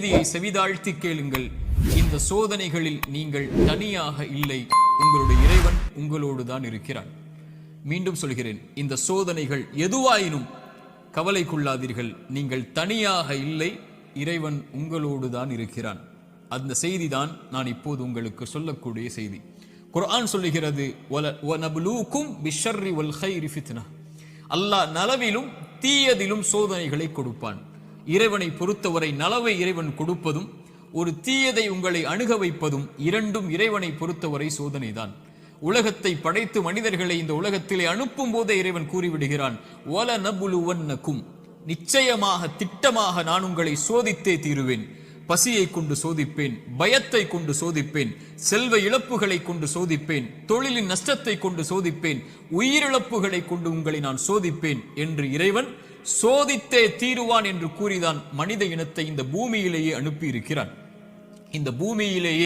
செய்தியை செவிதாழ்த்தி கேளுங்கள். இந்த சோதனைகளில் நீங்கள் தனியாக இல்லை. உங்களுடைய இறைவன் உங்களோடு தான் இருக்கிறான். மீண்டும் சொல்கிறேன் இந்த சோதனைகள் எதுவாயினும் கவலை கொள்ளாதீர்கள் நீங்கள் தனியாக இல்லை இறைவன் உங்களோடு தான் இருக்கிறான். அந்த செய்தி தான் நான் இப்போது உங்களுக்கு சொல்லக்கூடிய செய்தி. குர்ஆன் சொல்லுகிறது அல்லாஹ் நலவிலும் தீயதிலும் சோதனைகளை கொடுப்பான். இறைவனை பொறுத்தவரை நலவை இறைவன் கொடுப்பதும் ஒரு தீயதை உங்களை அணுக வைப்பதும் இரண்டும் இறைவனை பொறுத்தவரை சோதனைதான் உலகத்தை படைத்து மனிதர்களை இந்த உலகத்திலே அனுப்பும் போதே இறைவன் கூறிவிடுகிறான் "வல நபுலுவன்னக்கும்." நிச்சயமாக திட்டமாக நான் உங்களை சோதித்தே தீருவேன் பசியை கொண்டு சோதிப்பேன் பயத்தை கொண்டு சோதிப்பேன் செல்வ இழப்புகளை கொண்டு சோதிப்பேன் தொழிலின் நஷ்டத்தை கொண்டு சோதிப்பேன் உயிரிழப்புகளை கொண்டு உங்களை நான் சோதிப்பேன் என்று இறைவன் சோதித்தே தீருவான் என்று கூறிதான் மனித இனத்தை இந்த பூமியிலேயே அனுப்பியிருக்கிறான். இந்த பூமியிலேயே